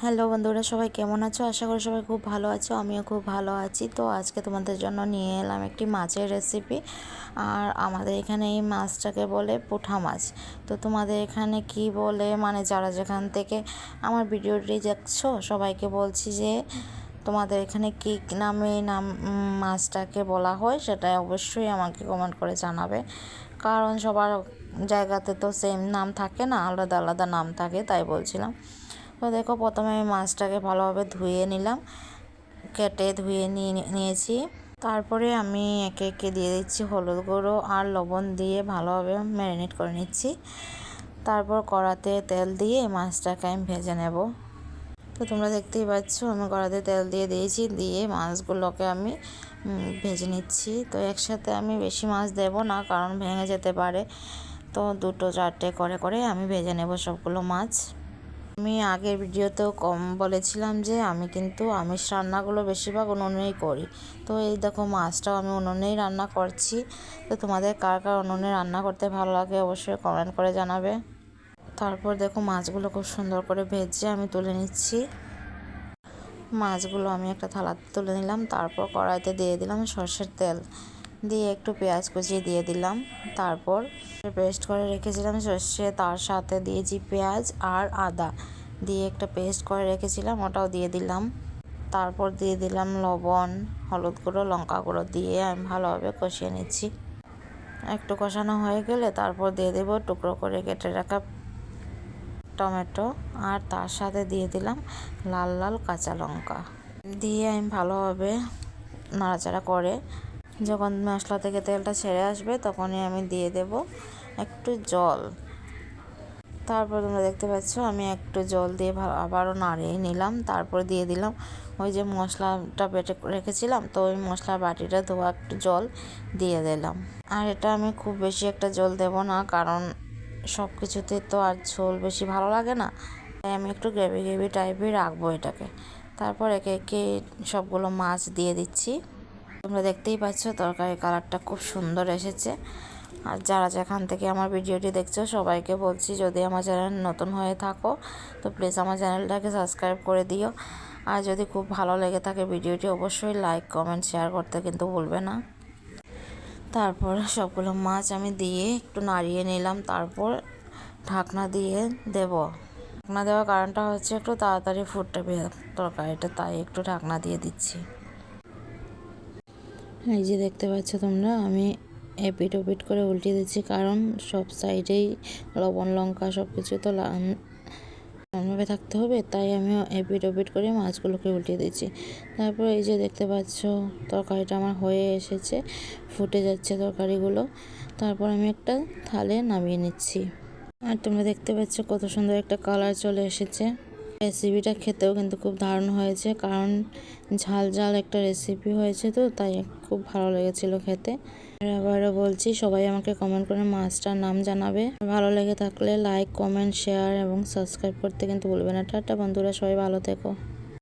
Hello বন্ধুরা, সবাই কেমন আছো? আশা করি সবাই খুব ভালো আছো, আমিও খুব ভালো আছি। তো আজকে তোমাদের জন্য নিয়ে এলাম একটি মাছের রেসিপি আর আমাদের এখানে এই মাছটাকে বলে পুঠা মাছ। তো তোমাদের এখানে কি বলে? মানে যারা যেখান থেকে আমার ভিডিওটি দেখছ, সবাইকে বলছি যে তোমাদের এখানে কী নামে নাম মাছটাকে বলা হয় সেটা অবশ্যই আমাকে কমেন্ট করে জানাবে। কারণ সবার জায়গাতে তো সেম নাম থাকে না, আলাদা আলাদা নাম থাকে, তাই বলছিলাম। তো দেখো প্রথমে আমি মাছটাকে ভালোভাবে ধুয়ে নিলাম। কেটে ধুয়ে নিয়ে নিয়েছি। তারপরে আমি একে একে দিয়ে দিচ্ছি হলুদ গুঁড়ো আর লবণ দিয়ে ভালোভাবে ম্যারিনেট করে নিচ্ছি। তারপর কড়াতে তেল দিয়ে মাছটাকে আমি ভেজে নেব। তো তোমরা দেখতেই পাচ্ছ, আমি কড়াতে তেল দিয়ে দিয়েছি, দিয়ে মাছগুলোকে আমি ভেজে নিচ্ছি। তো একসাথে আমি বেশি মাছ দেব না, কারণ ভেঙে যেতে পারে। তো দুটো চারটে করে করে আমি ভেজে নেব সবগুলো মাছ। আমি আগের ভিডিওতেও কম বলেছিলাম যে আমি কিন্তু আমিষ রান্নাগুলো বেশিরভাগ উনুনেই করি। তো এই দেখো মাছটাও আমি উনুনেই রান্না করছি। তো তোমাদের কার কার উনুনে রান্না করতে ভালো লাগে অবশ্যই কমেন্ট করে জানাবে। তারপর দেখো মাছগুলো খুব সুন্দর করে ভেজে আমি তুলে নিচ্ছি। মাছগুলো আমি একটা থালাতে তুলে নিলাম, তারপর কড়াইতে দিয়ে দিলাম সর্ষের তেল। দিয়ে একটু পেঁয়াজ কুচিয়ে দিয়ে দিলাম। তারপর পেস্ট করে রেখেছিলাম সর্ষে, তার সাথে দিয়েছি পেঁয়াজ আর আদা। দিয়ে একটা পেস্ট করে রেখেছিলাম, ওটাও দিয়ে দিলাম। তারপর দিয়ে দিলাম লবণ, হলুদ গুঁড়ো, লঙ্কা গুঁড়ো দিয়ে আমি ভালোভাবে কষিয়ে নিচ্ছি। একটু কষানো হয়ে গেলে তারপর দিয়ে দেবো টুকরো করে কেটে রাখা টমেটো আর তার সাথে দিয়ে দিলাম লাল লাল কাঁচা লঙ্কা। দিয়ে আমি ভালোভাবে নাড়াচাড়া করে যখন মশলা থেকে তেলটা ছেড়ে আসবে, তখনই আমি দিয়ে দেব একটু জল। তারপর তোমরা দেখতে পাচ্ছ, আমি একটু জল দিয়ে আবারও নাড়িয়ে নিলাম। তারপর দিয়ে দিলাম ওই যে মশলাটা বেটে রেখেছিলাম, তো ওই মশলার বাটিটা ধোয়া একটু জল দিয়ে দিলাম। আর এটা আমি খুব বেশি একটা জল দেব না, কারণ সব কিছুতে তো আর ঝোল বেশি ভালো লাগে না। তাই আমি একটু গ্রেভি গ্রেভি টাইপের রাখব এটাকে। তারপর একে একে সবগুলো মাছ দিয়ে দিচ্ছি। তোমরা দেখতেই পাচ্ছ তরকারির কালারটা খুব সুন্দর এসেছে। আর যারা যেখান থেকে আমার ভিডিওটি দেখছ, সবাইকে বলছি যদি আমার চ্যানেল নতুন হয়ে থাকো, তো প্লিজ আমার চ্যানেলটাকে সাবস্ক্রাইব করে দিও। আর যদি খুব ভালো লেগে থাকে ভিডিওটি, অবশ্যই লাইক কমেন্ট শেয়ার করতে কিন্তু ভুলবে না। তারপর সবগুলো মাছ আমি দিয়ে একটু নাড়িয়ে নিলাম, তারপর ঢাকনা দিয়ে দেব। ঢাকনা দেওয়ার কারণটা হচ্ছে একটু তাড়াতাড়ি ফুটটা তরকারিটা, তাই একটু ঢাকনা দিয়ে দিচ্ছি। এই যে দেখতে পাচ্ছ তোমরা, আমি এপিট ওপিট করে উল্টে দিচ্ছি, কারণ সব সাইডেই লবণ, লঙ্কা সব কিছু তো ভাবে থাকতে হবে, তাই আমি এপিট ওপিট করে মাছগুলোকে উল্টে দিচ্ছি। তারপর এই যে দেখতে পাচ্ছ, তরকারিটা আমার হয়ে এসেছে, ফুটে যাচ্ছে তরকারিগুলো। তারপর আমি একটা থালে নামিয়ে নিচ্ছি। আর তোমরা দেখতে পাচ্ছ কত সুন্দর একটা কালার চলে এসেছে। রেসিপিটা খেতেও কিন্তু খুব দারুণ হয়েছে, কারণ ঝাল ঝাল একটা রেসিপি হয়েছে তো, তাই খুব ভালো লেগেছিল খেতে। আবারও বলছি, সবাই আমাকে কমেন্ট করে মাছটার নাম জানাবে। ভালো লেগে থাকলে লাইক কমেন্ট শেয়ার এবং সাবস্ক্রাইব করতে কিন্তু ভুলবে না। টাটা বন্ধুরা, সবাই ভালো থেকো।